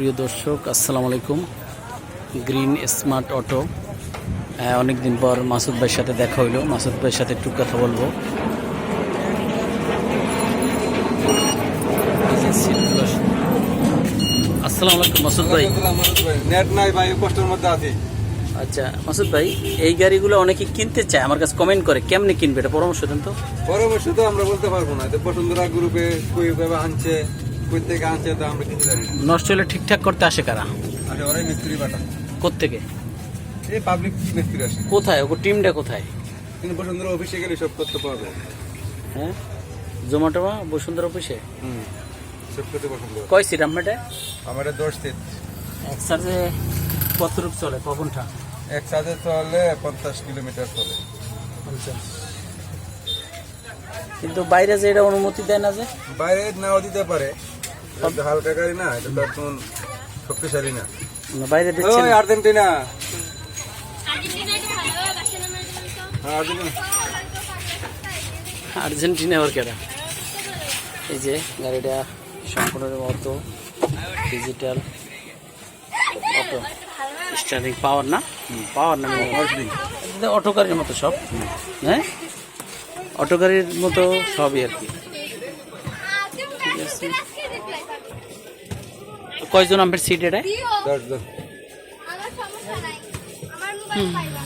প্রিয় দর্শক আসসালামু আলাইকুম। Green smart auto. অনেক দিন পর মাসুদ ভাইয়ের সাথে দেখা হইল। মাসুদ ভাইয়ের সাথে একটু কথা বলব। আসসালামু আলাইকুম মাসুদ ভাই। নেট নাই ভাই কষ্টের মধ্যে আছি। আচ্ছা মাসুদ ভাই এই গাড়িগুলো অনেকে কিনতে চায় আমার কাছে কমেন্ট করে কেমনে কিনবে এটা পরামর্শ দেন তো। পরামর্শ তো আমরা বলতে পারব না। বসুন্ধরা গ্রুপে আনছে। কই থেকে তো আমরা কিছু জানি না। নষ্ট হলে ঠিকঠাক করতে আসে কারা? আসে ওরাই মিস্ত্রি বাটা কোত্থেকে? এই পাবলিক মিস্ত্রি আসে। কোথায়? ওকে টিমটা কোথায়? কিন্তু বসুন্ধরা অফিসে গেলে সব করতে পারবে হ্যাঁ? জোম্যাটো বা বসুন্ধরা অফিসে হুম সব করতে বসুন্ধরা। কয় সিট আপনারটা আমার দশ সিট এক চার্জে কত রূপ চলে কখনটা? পঞ্চাশ কিলোমিটার চলে। কিন্তু বাইরে যে এটা অনুমতি দেয় না যে? বাইরে নাও দিতে পারে। হালকা গাড়ি না এটা তো একদম শক্তিশালী না। না, বাইরে দিচ্ছে ওই আর্জেন্টিনা আর্জেন্টিনাকে ভালোবাসে না। মেয়েদের তো হ্যাঁ আর্জেন্টিনা। আর্জেন্টিনা আবার কেডা? এই যে গাড়িটা সম্পূর্ণ auto digital auto. Starting power না? পাওয়ার না এটা অটো গাড়ির মতো সব। হ্যাঁ? অটো গাড়ির মতো সবই আর কি। আছে। কয়জন আমার সিট এটা দশ জন আমার সমস্যা নাই। আমার মোবাইল পাইবা